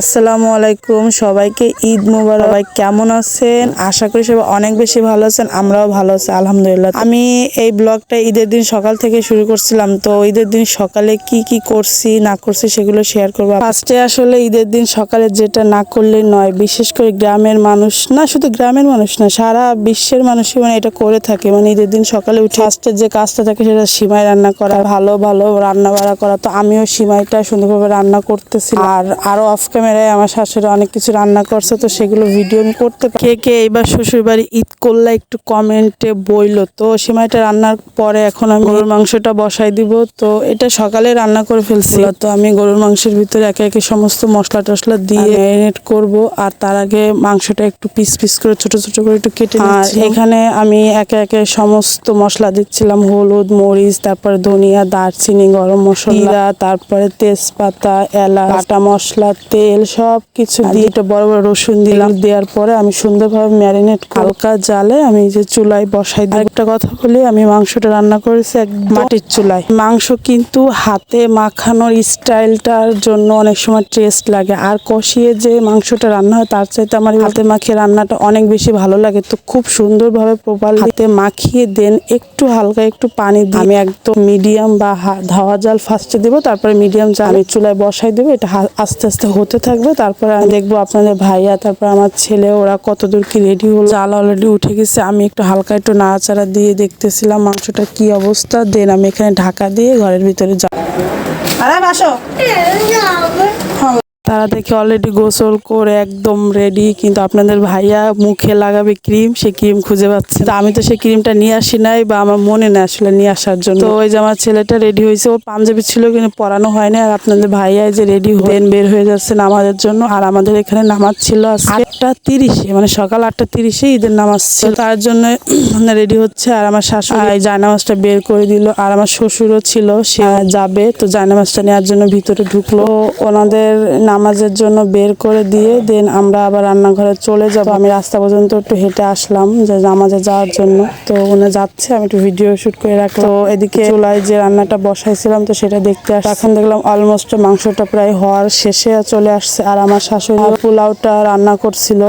আসসালামু আলাইকুম, সবাইকে ঈদ মুবারক। কেমন আছেন? আশা করি সবাই অনেক বেশি ভালো আছেন, আমরাও ভালো আছি, আলহামদুলিল্লাহ। আমি এই ব্লগটা ঈদের দিন সকাল থেকে শুরু করছিলাম, তো ঈদের দিন সকালে কি কি করছি, না করছি সেগুলো শেয়ার করব। ফার্স্টে আসলে ঈদের দিন সকালে যেটা না করলে নয়, বিশেষ করে গ্রামের মানুষ, না শুধু গ্রামের মানুষ না, সারা বিশ্বের মানুষই মানে এটা করে থাকে। মানে ঈদের দিন সকালে উঠে ফার্স্টে যে কাজটা থাকে সেটা সিমাই রান্না করা, ভালো ভালো রান্না বাড়া করা। তো আমিও সিমাইটা সুন্দরভাবে রান্না করতেছি আর আরও অফ ক্যামেরায় আমার শাশুড়ি অনেক কিছু রান্না করছে তো সেগুলো ভিডিও আমি করতে কে কে এইবার শ্বশুর বাড়ি ঈদ করলে একটু কমেন্টে বইলো। তো সিমাইটা রান্নার পরে এখন আমি গরুর মাংসটা বসাই দিব তো এটা সকালে রান্না করে ফেলছি। তো আমি গরুর মাংসের ভিতরে একে একে সমস্ত মশলা টসলা দিয়ে ম্যারিনেট করব আর তার আগে মাংসটা একটু পিস পিস করে ছোট ছোট করে একটু কেটে আর এখানে আমি একে একে সমস্ত মশলা দিচ্ছিলাম হলুদ মরিচ তারপরে ধনিয়া দারচিনি গরম মশলা তারপরে তেজপাতা এলাচ বাটা মশলা তেল সব কিছু দিয়ে একটা বড় বড় রসুন দিলাম। দেওয়ার পরে আমি সুন্দরভাবে ম্যারিনেট হালকা জালে আমি যে চুলায় বসাই দিই একটা কথা বলি আমি মাংসটা রান্না করেছি এক মাটির চুলায়। মাংস কিন্তু হাতে মাখানোর স্টাইলটার জন্য অনেক সময় টেস্ট লাগে। আর কষিয়ে যে মাংসটা রান্না হয় তার চাইতে আমার হাতে মাখিয়ে রান্নাটা অনেক বেশি ভালো লাগে। তো খুব সুন্দরভাবে প্রপার হাতে মাখিয়ে দেন একটু হালকা একটু পানি দিয়ে আমি একদম মিডিয়াম বা ধাওয়া জাল ফার্স্টে দেবো তারপরে মিডিয়াম জাল আমি চুলায় বসাই দেবো এটা আস্তে আস্তে হতে থাকবে তারপরে আমি দেখব আপনাদের ভাইয়া তারপর আমার ছেলে ওরা কতদূর কি রেডি হলো। চাল অলরেডি উঠে গেছে আমি একটু হালকা একটু নাড়াচাড়া দিয়ে দেখতেছিলাম মাংসটা কি অবস্থা। দেন আমি এখানে ঢাকা দিয়ে ঘরের ভিতরে যাব আরে বাসো। তারা দেখে অলরেডি গোসল করে একদম রেডি কিন্তু আপনাদের ভাইয়া মুখে লাগাবে ক্রিম সে ক্রিম খুঁজে পাচ্ছে তো আমি তো সেই ক্রিমটা নিয়ে আসি নাই বা আমার মনে নেই আসলে নিয়ে আসার জন্য। তো ওই যে আমার ছেলেটা রেডি হয়েছে ও পাঞ্জাবি ছিল কিন্তু পরানো হয়নি আর আপনাদের ভাইয়া যে রেডি হবেন বের হয়ে যাচ্ছে নামাজের জন্য আর আমাদের এখানে নামাজ ছিল আটটা তিরিশে মানে সকাল আটটা তিরিশে ঈদের নামাজ ছিল। তার জন্য রেডি হচ্ছে আর আমার শাশুড়ি জায়নামাজটা বের করে দিল আর আমার শ্বশুরও ছিল সে যাবে তো জায়নামাজটা নেওয়ার জন্য ভিতরে ঢুকলো। ওনাদের নামাজের জন্য বের করে দিয়ে দেন আমরা আবার রান্নাঘরে চলে যাব। আমি রাস্তা পর্যন্ত একটু হেঁটে আসলাম যে নামাজে যাওয়ার জন্য। তো উনি যাচ্ছে, আমি একটু ভিডিও শুট করে রাখলাম। তো এদিকে চুলায় যে রান্নাটা বসাইছিলাম, তো সেটা দেখতে আস এখন দেখলাম অলমোস্ট মাংসটা প্রায় হওয়ার শেষে চলে আসছে। আর আমার শাশুড়ি পোলাওটা রান্না করছিল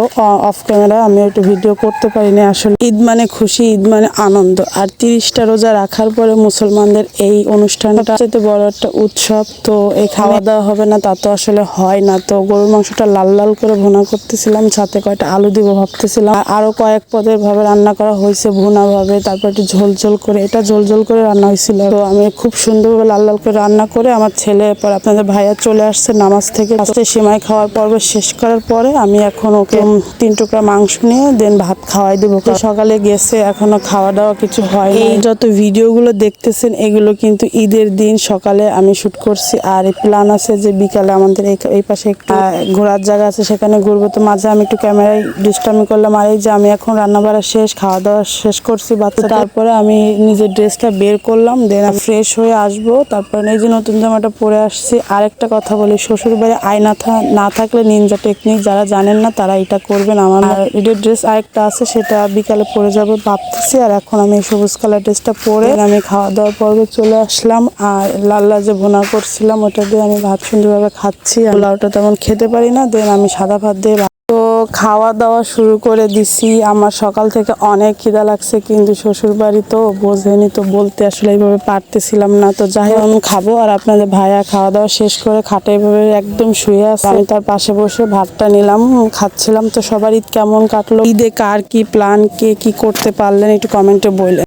অফ ক্যামেরা আমি একটু ভিডিও করতে পারিনি আসলে। ঈদ মানে খুশি, ঈদ মানে আনন্দ। আর তিরিশটা রোজা রাখার পরে মুসলমানদের এই অনুষ্ঠানটা বড় একটা উৎসব। তো এই খাওয়া দাওয়া হবে না, তা তো আসলে হয়। না। তো গরুর মাংসটা লাল লাল করে ভুনা করতেছিলাম, সাথে কয়টা আলু দিব ভাবতেছিলাম। আর আরও কয়েক পদের ভাবে রান্না করা হয়েছে ভুনা ভাবে তারপর একটু ঝোল ঝোল করে, এটা ঝোল ঝোল করে রান্না হয়েছিল। তো আমি খুব সুন্দরভাবে লাল লাল করে রান্না করে আমার ছেলে পর আপনাদের ভাইয়া চলে আসছে নামাজ থেকে। লাস্টে সিমাই খাওয়ার পর্ব শেষ করার পরে আমি এখন ওকে তিন টুকরা মাংস নিয়ে দেন ভাত খাওয়াই দেবো। সকালে গেছে, এখনও খাওয়া দাওয়া কিছু হয় এই যত ভিডিওগুলো দেখতেছেন, এগুলো কিন্তু ঈদের দিন সকালে আমি শুট করছি। আর প্ল্যান আছে যে বিকালে আমাদের এই পাশে একটু ঘোরার জায়গা আছে সেখানে ঘুরবো। তো মাঝে আমি একটু ক্যামেরায় ডিস্টার্মি করলাম। আর এই যে আমি এখন রান্না বাড়া শেষ খাওয়া দাওয়া শেষ করছি বাচ্চা তারপরে আমি নিজের ড্রেসটা বের করলাম দেন আমি ফ্রেশ হয়ে আসব। তারপরে এই যে নতুন জামাটা পরে আসছি আরেকটা কথা বলি শ্বশুর বাড়ি আয়না থা- না থাকলে নিনজা টেকনিক যারা জানেন না তারা এটা করবেন। আমার ঈদের ড্রেস আরেকটা আছে সেটা বিকালে পরে যাব ভাবতেছি। আর এখন আমি সবুজ কালার ড্রেসটা পরে আমি খাওয়া দাওয়ার পর্বে চলে আসলাম। আর লাল লাল যে ভুনা করছিলাম ওটা দিয়ে আমি ভাত সুন্দরভাবে খাচ্ছি। আর পোলাওটা তেমন খেতে পারি না দেন আমি সাদা ভাত দিয়ে তো খাওয়া দাওয়া শুরু করে দিছি। আমার সকাল থেকে অনেক খিদা লাগছে, কিন্তু শ্বশুর বাড়ি তো বোঝেনি তো বলতে আসলে এইভাবে পারতেছিলাম না। তো যাই হোক, আমি খাব আর আপনাদের ভাইয়া খাওয়া দাওয়া শেষ করে খাটে এইভাবে একদম শুয়ে আছে। আমি তার পাশে বসে ভাতটা নিলাম, খাচ্ছিলাম। তো সবার ঈদ কেমন কাটলো? ঈদে কার কি প্ল্যান কে কি করতে পারলেন একটু কমেন্টে বললেন।